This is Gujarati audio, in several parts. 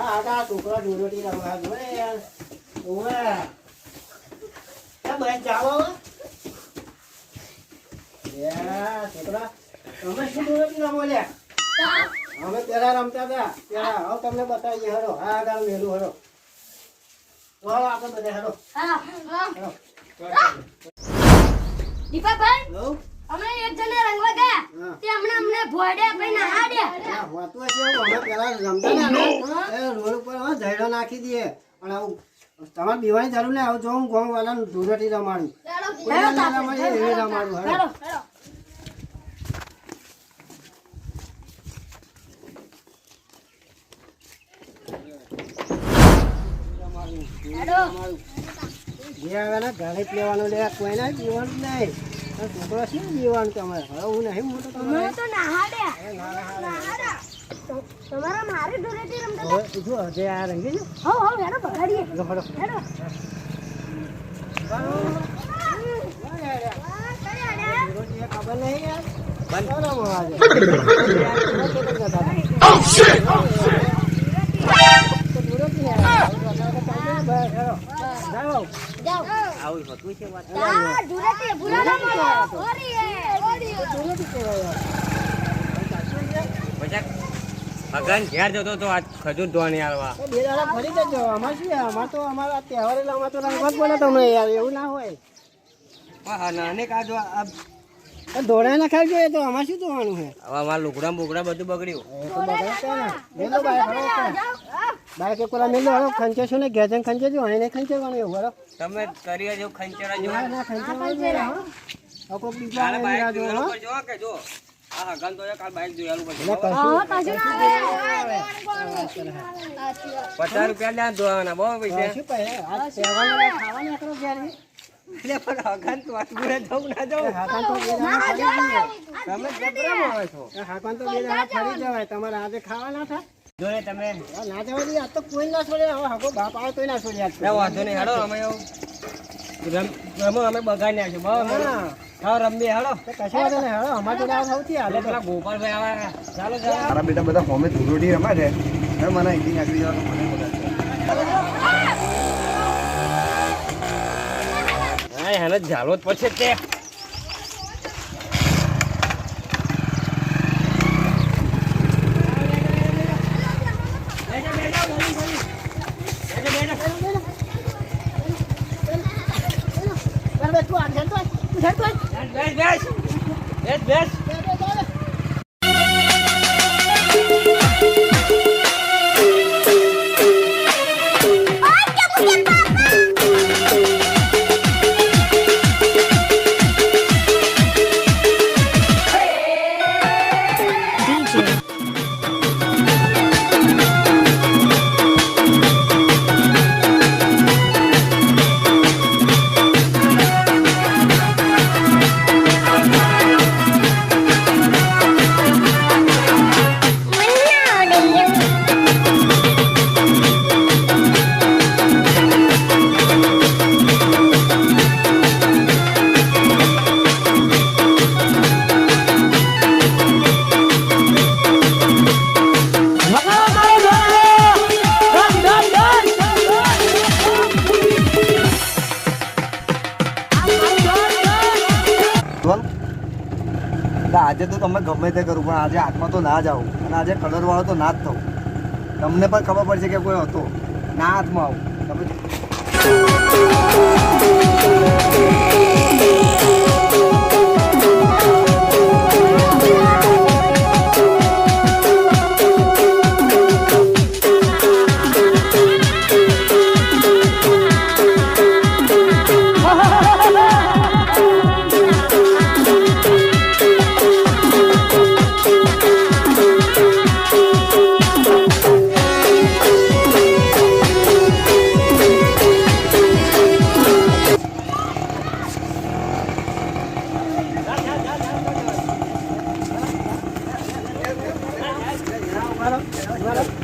હા આ છોકરો જોડોટી રમવા જોડે યાર. ઓવે બસ જાવ છોકરા તમે શું જોડોટી રમો અમે પેલા રમતા હતા. પેલા હવે તમને બતાવીએ. હરો હા આગળ મેલું હરો. તો આપણે બધા હરો. હરો. દીપાભાઈ? હલો. અમે એક જણા રંગવા ગયા. તે હમણાં અમને ભોડ્યા પછી નહાડ્યા હોતું હશે એવું. અમે પેલા રમતા ને રોડ ઉપર ધૈડો નાખી દઈએ. પણ આવું તમારે બીવાની જરૂર નહીં. આવું જો હું ગોમ વાળાને ધૂળેટી રમાડું. કોઈ ના રમાડું. હેડો જે આવે ને ઘરે જ લેવાનું લે કોઈને પીવાનું જ નહીં. છોકરો શું જીવાનું તમારે હવે હું નહીં મોટો તમે તો નહાડ્યા. તમારા મારે ધૂળેટી રમતા હવે જો હજે આ રંગી જો હો હો હેડો બગાડીએ હેડો. હેડો. ખબર નહીં યાર વિરોધી આવું હોતું છે વાત. ભૂલા મારો. ઘેર જતો તો આજ ખજૂર ધોવાની આવવા એ બે દાડા ફરી જજો. અમાર શું અમાર તો અમારા તહેવાર એટલે અમાર તો રંગવા જ પડે યાર એવું ના હોય. નાને કાજો આ એ ધોળાઈ ના ખાઈ જોઈએ તો આમાં શું જોવાનું છે? હવે અમારા લુગડા બુગડા બધું બગડ્યું. એ તો ને. મેલો બાય ખંચે છું. ને ઘેર ખંચે જો અહીં ખંચેવાનું એવું હળો. તમે કરી જો ખંચેરા જો ના ના હો કોક બીજા કે આ હગન તો કાલ બાઈક જોયેલું હા પચાસ રૂપિયા ધોવાના બહુ પૈસા. એકલો ઘેર. એટલે પણ હગન તો આટલું જવું ના જવું. હાકાન તો બે દાડા ફરી જઈએ. તમે છો? એ તો બે દાડા ફરી જવાય. તમારે આજે ખાવાના જોડે તમે. ના જવા દઈએ. આ તો કોઈ ના છોડે. હવે હાકો બાપ આવે તોય ના છોડે ના વાંધો નહીં. હેડો અમે એવું રમ- રમો અમે બગાડી નાખ્યું બરાબર હા. હા રમીએ હેડો તો કશું વાંધો નહીં. અમારે જોડે સૌથી હાલે. પેલા ગોપાલભાઈ આવે ચાલો ચાલો. મારા બેટા બધા ફોમે ધૂળોટી રમે છે. મને અહીંથી નીકળી જવાનું મને બોલે છે એને જ પછી તે. એટલે આજે તો તમે ગમે તે કરું, પણ આજે હાથમાં તો ના જ આવું. અને આજે કલર વાળો તો ના જ થવું. તમને પણ ખબર પડશે કે કોઈ હતો. ના હાથમાં આવું. તમે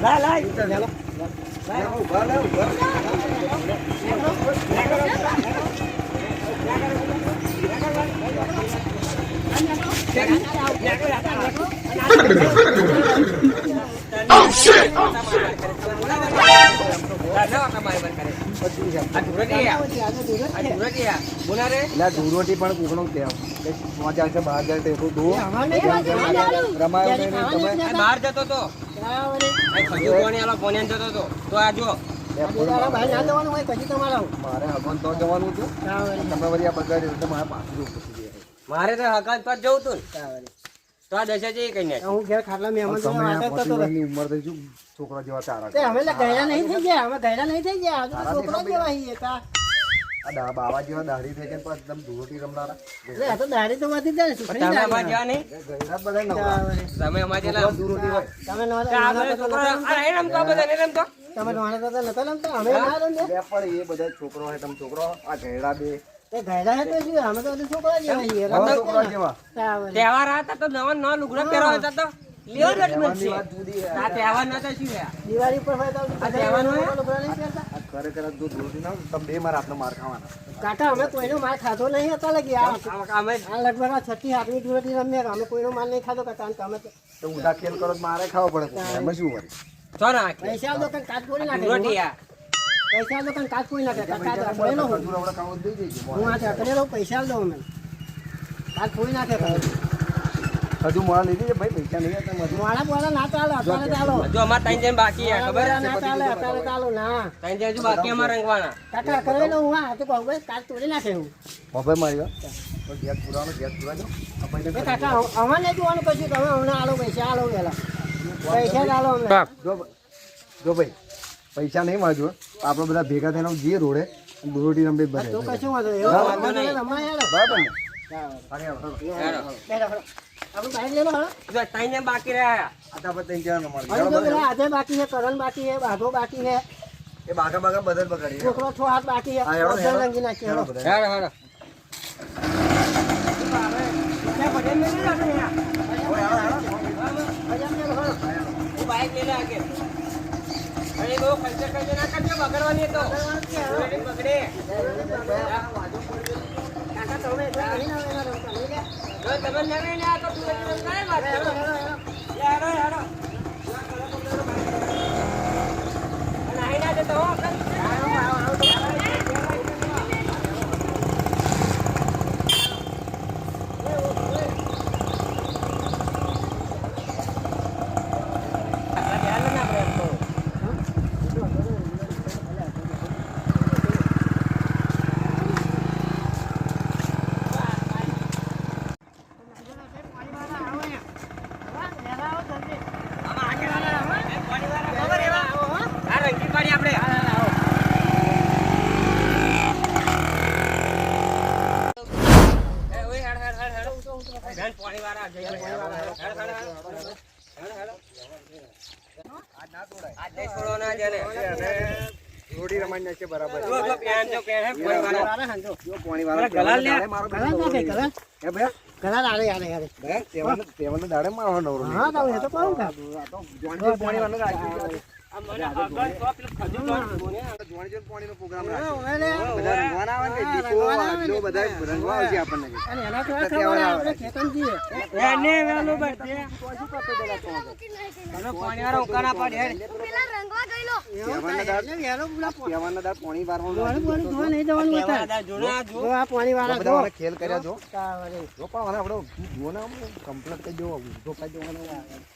લાય લાય ઊભા લે, ઊભા. એટલે આ ધૂળવટી પણ કોકનો કહેવાય. કે મોં જાય છે, બહાર જાય છે, એટલું દો. રમાયો બહાર જતો તો ખજૂર પાણી આલો પોણિયાને જતો તો તો આ જો. બે ફોન મારો. મારે હગવાન તો જવાનું હતું તમે વળી આ બગાડ્યું એટલે મારે પાછું જવું પછી મારે તો હકાત પર જવું તું તો આ દશા કઈ હું ઘેર ખાટલા મહેમાન ઉંમર થઈ છોકરા જેવા અમે એટલે નહીં થઈ ગયા અમે ગયા નહીં થઈ ગયા. તારા છોકરા જેવા. આ બાવા જેવા દાઢી થઈ ગયા પણ એકદમ ધૂળવટી રમનારા. એટલે તો દાઢી તો વધી જાય સુખડી તમે દાઢી. અમારે નહીં. ગયડા બધા નવરા. તમે અમારે છોકરા જેટલા હોય. તમે નવા- નવા તો નતા રમતો. બધા નહીં રમતો તમે તો રમતા? અમે ના પણ એ બધા છોકરો તમે છોકરો આ બે. તહેવાર હતા તો નવા નવા લુગડા પહેરવા હતા તો દિવાળી પર ખરેખર દૂધ ધૂળવટી ના તમે બે મારા આપનો માર ખાવાના. કાકા અમે કોઈનો માર ખાધો નહીં હતા લગી આ અમે આ લગભગ આ છઠ્ઠી આપની દૂરથી રમ્યા અમે કોઈનો માર નહીં ખાધો કાકા અને તમે તો ઉડા ઊંધા ખેલ કરો તો મારે ખાવો પડે એમ એમાં શું વળી? તો ના પૈસા આલો કાંઈ કાટ કોરી નાખે. રોટી યાર પૈસા તો કાંઈ કાચ કોરી નાખે. કાકા મળે હું આપણે આ અકળેલો પૈસા દો અમે કાચ કોરી નાખે હજુ મોડા લીધી છે ભાઈ પૈસા નહીં હતા મજૂર મોડા બોલા ના ચાલો અત્યારે ચાલો. હજુ અમાર ત્રણ જણ બાકી ખબર ના ચાલે અત્યારે ચાલો ના. ત્રણ જણ હજુ બાકી અમારે રંગવાના. કાકા અકળેલો હું આ તો કહું ભાઈ કાલ તોડી નાખે હું. મોબાઈલ મારી ગેસ પુરાવાનો ગેસ પુરાજો કાકા અમારે જોવાનું કશું તમે હમણાં આલો પૈસા આલો પેલા. પૈસા જ આલો અમને જો જો ભાઈ પૈસા નહીં માગજો આપણે બધા ભેગા થઈને જઈએ રોડે અને દોરડી રમવી તો કશું વાંધો નહીં. રમાય બરાબર ને? બાકી રહ્યા. બાકી છે કરણ બાકી છે બાઘો બાકી છે. એ છોકરો છ હાથ હેડો, હેડો. બગડવાની તો. હેડો, હેડો, હેડો. હેડો હેડો અને અહીં ના જતો હો ધ્યાન ના આપણે તો આ રંગી પાડી આપણે એ ઓય હેડ હેડ હેડ હેડ બેન પાણી વાળા જઈ પાણી વાળા હેડ હેડ હેડ હેડ હેડ આજ ના તોડાય. આજ નહીં છોડો ના જેને દોરડી રમાડી નાખીએ બરાબર. જો જો પેન જો પેન હે પાણી વાળા વાળા હાંજો. જો પાણીવાળા ગલાલ લે. દાડે મારો કલર. એ ભૈયા, કલર આલે, આલે, તહેવારનો- તહેવારનો દાડે મારો નવરો હા, તો એ તો કહું કા. આ તો જોણજી પાણીવાળાનો રાખ્યું છે. આ મને આગળ તો પેલું ખજૂર જોડે બોને જોણજી પાણીનો પ્રોગ્રામ રાખ્યો. જવાનું જો. જો. ખેલ કર્યા જો. જો પણ કમ્પ્લેટ આપણો જુઓ ને આમ કરી જો કઈ કરી દેવાનો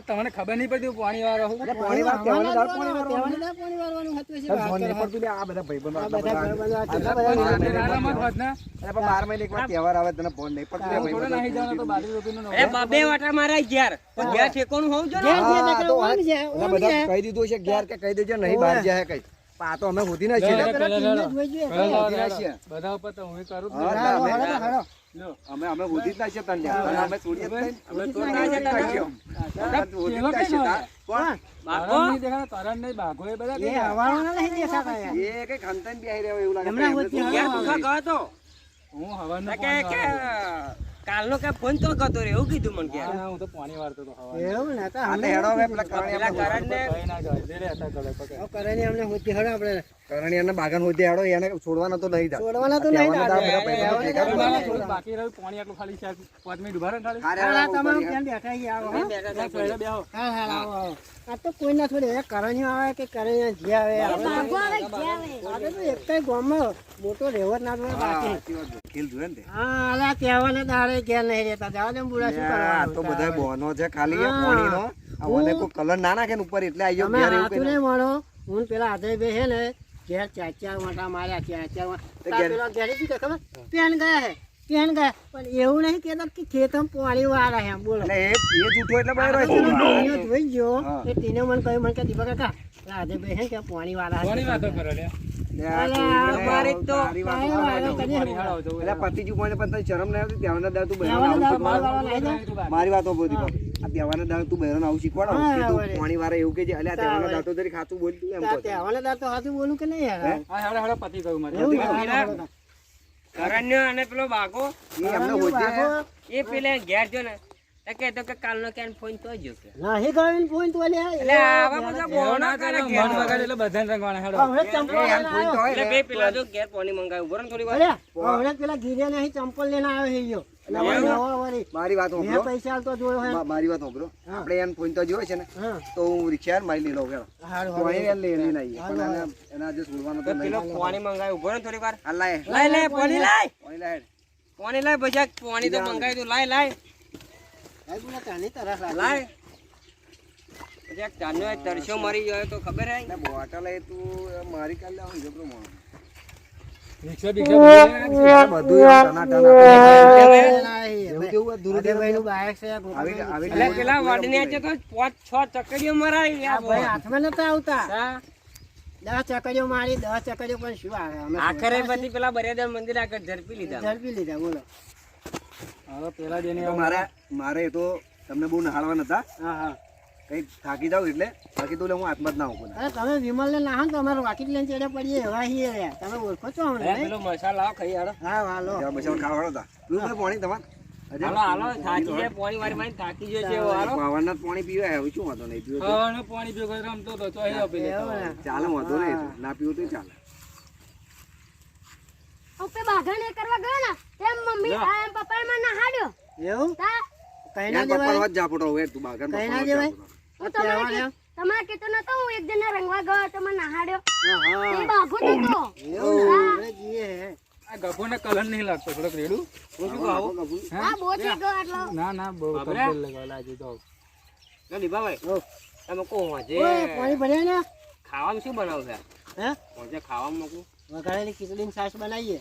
તમને ખબર નહીં પડતી પાણી વાળો પાણી બાર મહિને એક વાર તહેવાર આવે તને ફોન નહીં પડતો બબે વાટા મારા ઘેર પણ ઘેર ઠેકોનું હોવું જોઈએ ને. છે, છે. કહી દીધું છે ઘેર કે કહી દેજો નહીં બહાર જાય કઈ આ તો અમે હોતી ને. નાખીએ. બધા ઉપર તો હું કરું અમે-. અમે હોધી જ નાખીએ તને અમે છોડીએ અમે તો ના જ જતા નાખીએ. અમે હોધી જ કોણ? બાપો નહીં દેખા તરણ નહીં, બાઘો એ બધા એ હવાનો નહીં દેખાતા યાર. એ કઈ ખંતન બેહી રહ્યો એવું લાગે હમણાં હોતી ગયા તો- ગયો તો હું હવાનો કે કે. કાલનો કે ફોન તો કરતો રે એવું કીધું મને કે હા, તો પાણી વાળતો તો હવા એવું ને, તા આ હેડો વે પેલા કરણિયા કરણને કઈ ના. દે અત્યારે કલર પકડ. ઓ કરણિયા અમને હોતી હેડો આપણે. કરણિયાના બાગન હોતી હેડો એને છોડવાનો તો નહીં દા છોડવાના તો નહીં બધા થોડું બાકી રહ્યું પાણી આટલું ખાલી છે પાંચ મિનિટ ઊભા રહે ખાલી અરે કરીએ. ત્યાં બેઠા આવો, હો. બેહો. હા હા આવો, આવો. આ તો કોઈના થોડી હવે કરણીઓ આવે કે કરણી જે આવે આવે તો એકટાઈ ગામમાં મોટો રહેવો જ ના જોઈએ હા, બાકી ને. હા અલા દાડે ઘેર નહીં રહેતા જવા દે ને બુડા શું આ તો બધા બોનો છે ખાલી એ. પાણીનો. આ કોઈ કલર ના નાખે ને ઉપર એટલે તમે ઘેર એવું કઈ નહીં વણો હું પેલા હાથે બે ને ઘેર ચાર ચાર વાટા માર્યા ચાર ચાર વાટા. તો ઘેર- પેલો ઘેરે શું કહે ખબર પેન ગયા હે પણ એવું નહીં કેતો કે ખેતમ પાણી વાળા હે બોલો. એટલે એ એ જૂઠું એટલે આ છે. પેલો જોઈ ગયો એ તીને મને કહ્યું મને કે દીપક કાકા રાજે બે છે કે પાણી વાળા પાણી વાતો કરો લે? તારી દાળ દાળ? મારી વાતો બધી. આ તહેવારના દાળ તું બહેરો આવું શીખવાડો? હા, કે તું પાણી વાળા એવું કે છે? આ તહેવારના દાળ તો જરીક ખાતું બોલતું એમ કહો છો. તહેવારને તો હાથું બોલું કે નહીં હા, પતી ગયું મારે. કરણ્યો અને પેલો બાઘો એ પેલા બાગો- એ પેલે ઘેર જો ને કે તો કે કાલનો કેન ફોન તો જો કે નહીં point તો લ્યા. એટલે આવા બધા એવું કરે ઘેર. મન એટલે બધાને રંગવાના, હેડો. હમણાં ચંપલ કોઈ તો આવ્યો. એટલે ને. બે પેલા જો ઘેર પાણી મંગાવ્યું બરોબર થોડી વાર પેલા ગીરીયાને અહીં ચંપલ લઈને આવે ઈયો. મારી વાત મેં સાંભળો પૈસા આલતો જોયો હે. મારી વાત સાંભળો આપણે એને ફોન તો જોયો છે ને તો હું રિક્ષા મારી લીલો તો અહીં પણ એના જે તો પેલો પાણી થોડી વાર. આ લાય. લાય લાય પાણી લાય. પાણી લાય. પાણી લાય. પાણી તો. દઉં લાય. લાય ભાઈ બોલા તાની તરસ લાય. પછી આ તરસો મરી ગયો તો ખબર હે? બોટલ એ તું મારી કાલે લાવો જબરો. રિક્ષા બિક્ષા? બધું પેલા વાડને તો પાંચ છ ચકડીઓ ભાઈ હાથમાં નતા આવતા? દસ ચકરીઓ મારી દસ ચકરીઓ પણ શું આવે? અમે આખરે પછી પેલા બરિયાદર મંદિર આગળ ઝડપી લીધા. ઝડપી લીધા બોલો. હવે પેલા જેની તો મારે મારે તો તમને બહુ નહાળવા નતા હા હા. કઈ થાકી જાવ એટલે બાકી તો હું હાથમાં જ ના આવું અરે તમે વિમલ ને નાહો ને તમારું વાકીટ લઈને ચડે પડીએ એવા છીએ રે. તમે ઓળખો છો અમને પેલો મસાલો લાવ ખાઈ હાલો હા હાલો. બચાવ ખાવાડો તા તું ભાઈ પાણી તમાર? હાલો હાલો થાકી જાય પાણી વાળી વાળી થાકી જાય છે હાલો. પાવાના પાણી પીવાય હવે શું વાંધો નહીં પીવું તો. પાણી ભેગો રમતો તો દેતો. એવું ને? ચાલે વાંધો નહીં ના પીવું તો ચાલે. ઉપે બાઘાને કરવા ગયો ને તેમ મમ્મી આ એમ પપ્પાએ મને નહાડ્યો. એવું? તા. કઈ દેવાય પપ્પા જ જાપડો હોય તું બાગર કઈ દેવાય હું તમારે તહેવાર કે- એમ? તમારે કહેતો નતો હું એક જણને રંગવા ગયો તો મને નહાડ્યો. એ બાઘો નતો. એવું ને? કલર નહીં લાગતો થોડોક રેડું? હું શું કહું? બહુ થઈ ગયો આટલો ના ના બહુ બાપરે. લગાવેલા આજે તો ના દીપાભાઈ તમે કહો આજે ઓય, પાણી ભર્યા ને? ખાવામાં શું બનાવશે હે? આજે ખાવામાં મૂકું. વઘારેલી ખીચડીની છાશ બનાવીએ.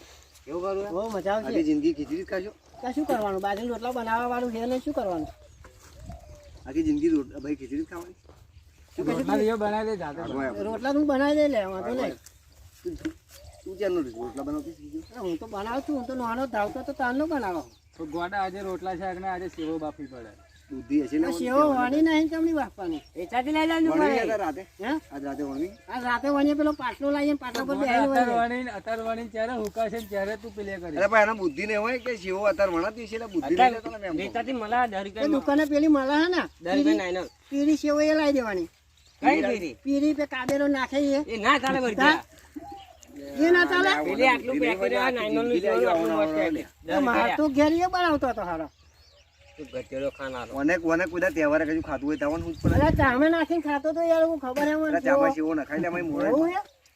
એવું કરું બહુ મજા આવશે. જિંદગી ખીચડી જ ખાશો શું કરવાનું? બાજરી રોટલા બનાવવા વાળું છે ને શું કરવાનું? આખી જિંદગી ભાઈ ખીચડી જ ખાવાની. રોટલા તું બનાવી દે લે વાંધો નહીં. તું રોટલા બનાવતી હું તો બનાવું છું હું તો નાનો ધાવતો તો તારનો બનાવો. તો ગોડા આજે રોટલા શાક ને આજે સેવો બાફી પડે. બુદ્ધિ હશે ને સેવો વણી નહીં તમને વાપવાની એચાથી લઈ જાજો વણવી રાતે. હે? આજ રાતે વણી. આજ રાતે વણીએ પેલો પાટલો લાવીએ પાટલા પર બેહી વણી વણીએ. વણીને અત્યાર વણીને ત્યારે હુકાશે ત્યારે તું પેલે કરી અરે ભાઈ એના બુદ્ધિ ને હોય કે સેવો અતર વણા છે એટલે બુદ્ધિ લઈ લેતો ને મેં એમ કહું. વેચાતી મળે આ એ દુકાને પેલી મલા હે ને દસ રૂપિયા નાઈનો. પીરી સેવો એ લાવી દેવાની. કઈ પીરી? પીરી પે કાદેરો નાખે એ. એ ના ચાલે વળગ્યા. એ ના ચાલે? પેલી આટલું પેકેટ આટલું માર તો ઘેર બનાવતો હતો હારો. ખાનારો. કોને કોઈ તહેવારે કશું ખાધું હોય તાવન હું જ પડે ચામે નાખીને ખાતો તો યાર હું ખબર હે મને ચામાં શિવો નખાઈ લે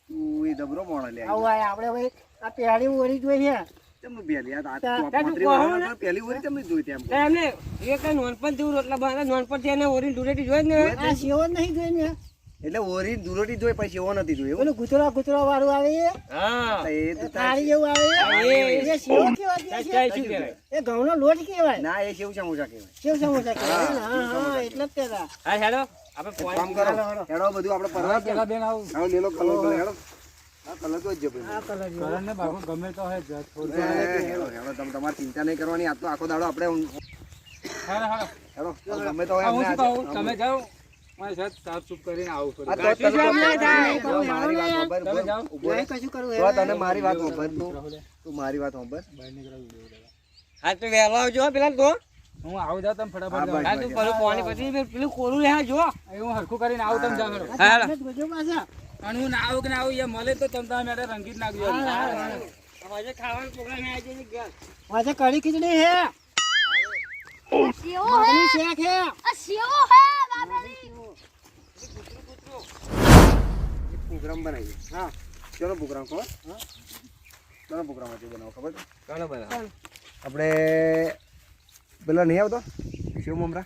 તું એ દબરો મોણો લે આવું આ આપણે ભાઈ આ ઓરી તમને પહેલી? આ તા- આ તા તું પાંત્રી કહો વર્ષના ને. પહેલી ઓરી તમને જોઈ તેમ એમને એ કઈ નોનપણ જેવું રોટલા એને ઓરીને ધૂળેટી જોઈ ને. આ સેવો નહીં જોઈ ને. એટલે ઓરી દુરોટી જોઈ પછી એવો નથી એવું પેલું ગુતરા ગુતરા વાળું આવે એ? હા. એ તો જેવું આવે એ? એ. ઘઉંનો લોટ કેવાય ના એ શિવ સમોસા કહેવાય. સેવ સમોસા કહેવાય. હા હા એટલે જ કહેતા હા, હેલો. આપણે કામ કરો. હેડો બધું આપણે પરવા પેલા બેન આવું. આવો લેલો કલર કરો હેડો. આ કલર તો જ આ કલર જેવો. ને બાપુ ગમે તો હોય થોડું એ, હેલો, હેલો, તમે તમારે ચિંતા નહીં કરવાની. આ તો આખો દાડો આપણે હાલો. હેલો. ગમે તો હોય તમે જાઓ. મારી સાથે સાફ સુફ કરીને આવું મારી વાત કરવું તો મારી વાત તું તું મારી વાત સાંભળ. બહાર નીકળો વીડિયો ઉતારવા. હા તો વહેલો આવજો પેલા તો. હું આવું જાઉં તમે ફટાફટ હા તું પેલું પાણી પછી પેલું કોરું લે જો. હું હરખું કરીને આવું તમે જાઓ હા હાલો. તમે જ ગોજો પાછા. અને હું ના આવું કે ના આવું એ મળે તો તમે તમે મેડમ રંગીત નાખજો. આજે ખાવાનો પ્રોગ્રામ આવી જશે કઢી ખીચડી હે. સેવો હે. બાજરી હે. બાપરાની એક પ્રોગ્રામ બનાવીએ. હા. ચલો પ્રોગ્રામ ખબર? ચલો પ્રોગ્રામ આજે બનાવો ખબર? ચાલો બધા આપણે પેલા નહીં આવતો? શિવ મમરા?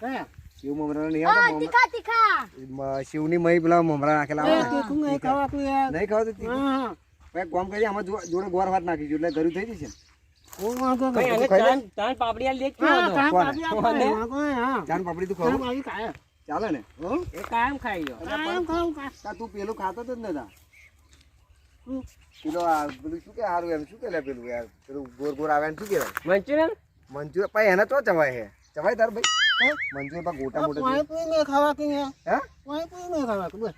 કયા? શિવ મમરા નહીં આવતો? તીખા તીખા. શિવની મય પેલા મમરા નાખેલા આવે નહીં ખાવાતું યાર. નહીં હા, હા. ભાઈ કોમ કરીએ આમાં જોડે ગોળ ભાત નાખી એટલે ગરું થઈ જશે. હું હા, હા. ચાન પાપડી તું ખાવ. ચાલે ને? એ કાયમ ખાઈ ગયો કાયમ ખાઉં કા તું પેલું ખાતો જ નતા. પેલો આ પેલું શું કે હારું એમ શું કે લે પેલું યાર? પેલું ગોર ગોર આવે એમ શું કહેવાય? મંચુરિયન? મંચુરિયન? ભાઈ એને તો ચવાય હે. ચવાય તાર ભાઈ. મંચુરિયન પા ગોટા મોટા પાણી પૂરી નહીં ખાવા કે હે? પાણી પૂરી નહીં ખાવાતું, બસ.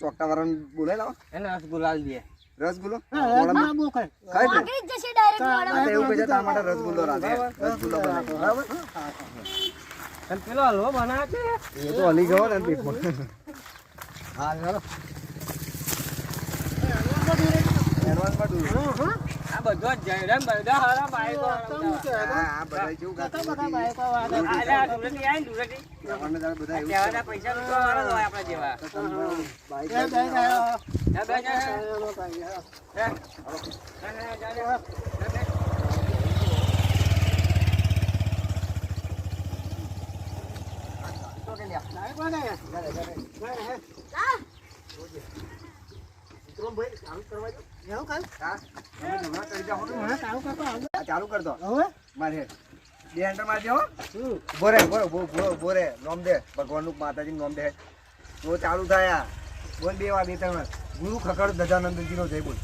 ચોકટા વાળાને બોલાય લાવો. એને રસગુલ્લા દે. રસગુલ્લો. ખાય ને જશે ડાયરેક્ટ એવું કહે છે રસગુલ્લો રાખે રસગુલ્લો બનાવી. બરાબર? અને પેલો હલવો બનાવે છે. એ તો હલી ગયો ને પેટમાં. હા ચાલો એડવાન્સમાં દૂર હા, હા. આ બધો જ જાય રે બધા હારા બાઈકો બધા બધા. બાઈકો આ આપણને તારે બધા એવું પૈસા વાળા હોય આપણા જેવા. બાઈક બે બે. ને. જાય, ચાલુ કરી ને. દો? મારે બે હેન્ડર મારજો બોરે બોરે નોમ દે ભગવાનનું માતાજીનું નોમ દે તો ચાલુ થાય. બોલ બે વાર બે ત્રણ ગુરુ ખકડ ગજાનંદજીનો જય બોલ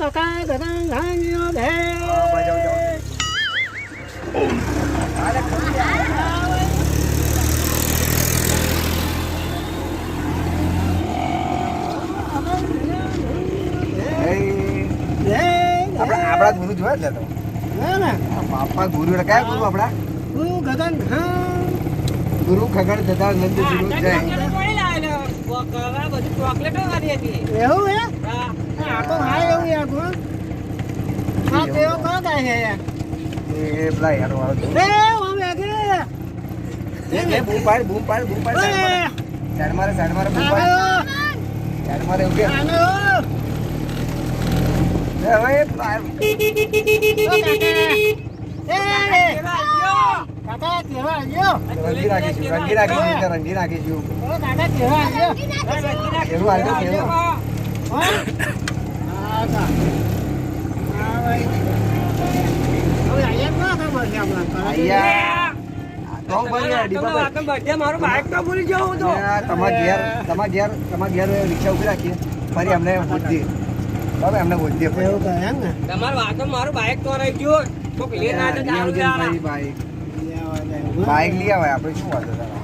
કાકા ગગન ઘાન્યો ભે. હા, બજાવ જાઓ. હાલે, કરી દે. એ, જય, આપણા ગુરુ જોયા તો. ના. બાપા ગુરુ એટલે કયા ગુરુ આપણા? હું ગગન ગુરુ ખગડ જતા નંદ ગુરુ બધી ચોકલેટો વાળી હતી. એવું હે? હા. આ તો હાય એવું યાર, તેઓ કોણ ગાય છે? યાર? એ પેલા યાર વાળો એ, ઓમ વેગે. એ બૂમ પાડ બૂમ પાડ બૂમ પાડ. સાઈડ મારે સાઈડ મારે બૂમ પાડ. સાઈડ મારે એવું કે રંગી રંગી રંગી અહીંયા બધે મારું ભૂલી જવું તો તમારા ઘેર તમાર ઘેર તમારા ઘેર રિક્ષા ઊભી રાખીએ. ફરી અમને ગોતી બરાબર એમને ગોતી એવું કહે એમ ને? તમારું વાતો મારું બાઈક તો રહી ગયું કોક લે ના તો દારૂ. બાઈક બાઇક લઈ આવે આપણે શું વાંધો તારા?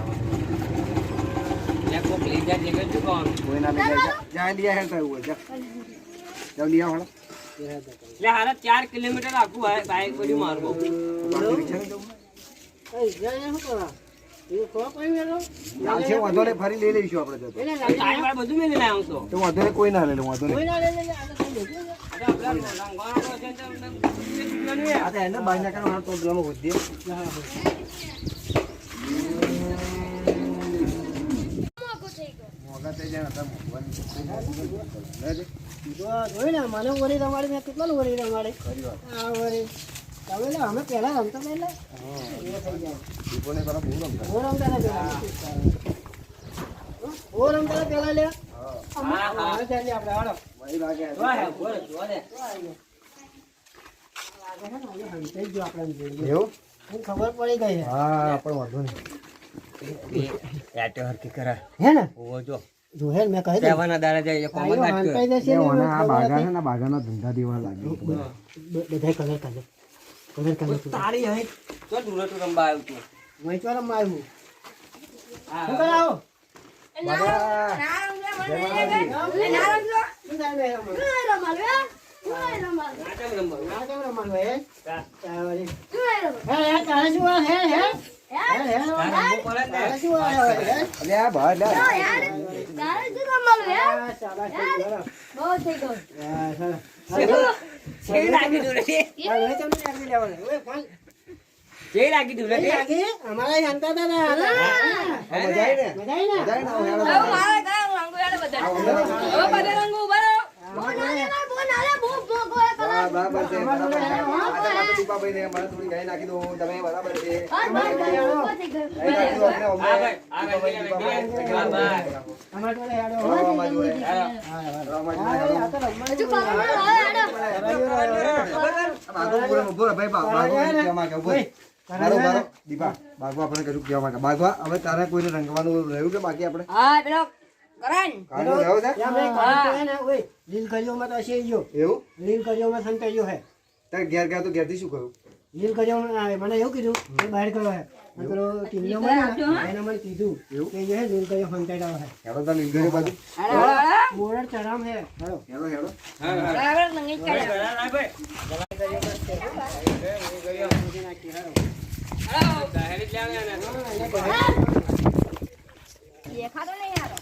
લે, કોક લઈ જાય જગ્યા શું કોણ કોઈ ના લઈ જાય જાય લઈ આવે એવું હોય જા જાઓ લઈ આવો હાલો. લે, હારા ચાર કિલોમીટર આખું બાઈક બાઈક પડ્યું મારું બહુ. વાંધો ફરી લઈ લઈશું આપણે બધું તો વાંધો કોઈ ના લઈ લે વાંધો ના લે લે લે, આ તો એને પેલામાં ગોતીએ મોગો થઈ ગયો. મોગા થઈ જાય ને અત્યારે મોંઘવાની. લે જે. જો જોઈ ને મને વરી રમાડી મેં કેટલા વરી રમાડી? આ અમે પેલા રમતા પેલા ઓ રમતા પેલા લે. ખબર પડી ગઈ હા. પણ વાંધો નહીં. હરકી કરા હે ને? જોહેર મેં કહી દેવાના જાય કોમન નાટક. એ ઓના આ ધંધા દેવા લાગ્યો. બધા કલર કલર કલર કામ હતું તારી હે તો દૂર તો રંબા આવ્યો તું. વઈ તો રંબા આવ્યો? હા શું કરાવો બહુ થઈ ગયો. છે લાગી દુલે હવે તમને લાગી લેવાનું ઓય ફોન જે લાગી અમારા હા બરાબર છે બરાબર છે. આજે ટીપા ભાઈ ને આપણે કશું કહેવા માંગે. બાગવા હવે તારે કોઈને રંગવાનું રહ્યું કે બાકી આપણે? કરણ. કાઢવું રહ્યું છે ત્યાં મેં તો હે ને, ઓય, લીલ કળીઓમાં તો હશે ઈ એવું લીલ કળીઓમાં સંતાઈ ગયો હે. તારે ઘેર ગયા તો ઘેરથી શું કહ્યું લીલ આ, મને એવું કીધું કે બહાર ગયો હે. એને મને કીધું એવું? કે જે લીલ કળીઓ સંતાઈ રહ્યો હે. હેડો તાર લીધો છે બાજુ હેડો, હેડો. મોરડ ચરામ હે. હેડો. હેડો હેડો હા હા બરાબર, નંગી જ ના ભાઈ દાહેરી જ દેખાતો નહીં યાર.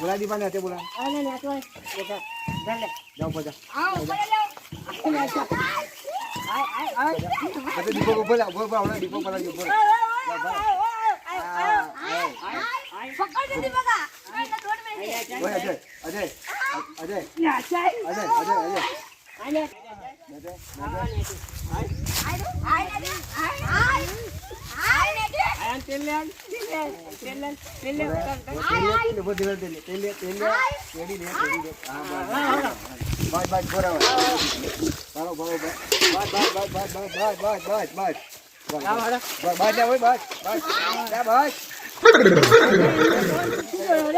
બોલા દીપા ને બોલા જાઓ બધા દીપક ઉપર દીપક ઉપર બાય બસ, બરાબર. Bye bye bye bye bye bye bye bye bye bye bye bye bye આ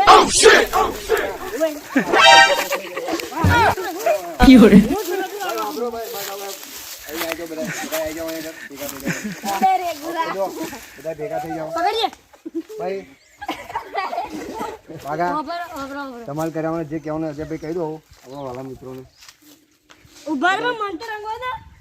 Oh shit! Oh shit! 有人。બધા ભેગા થઈ જાઓ ભાઈ તમારે કર્યા જે કહેવાનું છે ભાઈ કહી દો આપણા વાલા મિત્રોને ઉભારમાં મંત્ર રંગવા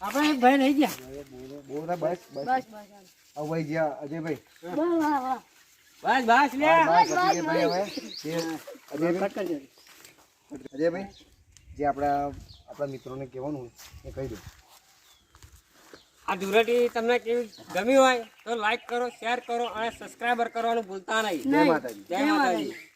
આપણે એક ભાઈ રહી ગયા. બોલ ને બસ. બસ બસ. ભાઈ ગયા અજયભાઈ. વાહ વાહ વાહ. બસ બસ લે બસ બસ ભાઈ હવે જે અજયભાઈ. અજયભાઈ જે આપણા આપણા મિત્રોને કહેવાનું હોય એ કહી દો. આ ધુરટી તમને કેવી ગમી હોય તો લાઈક કરો શેર કરો અને સબસ્ક્રાઈબર કરવાનું ભૂલતા નહીં. જય માતાજી. જય માતાજી.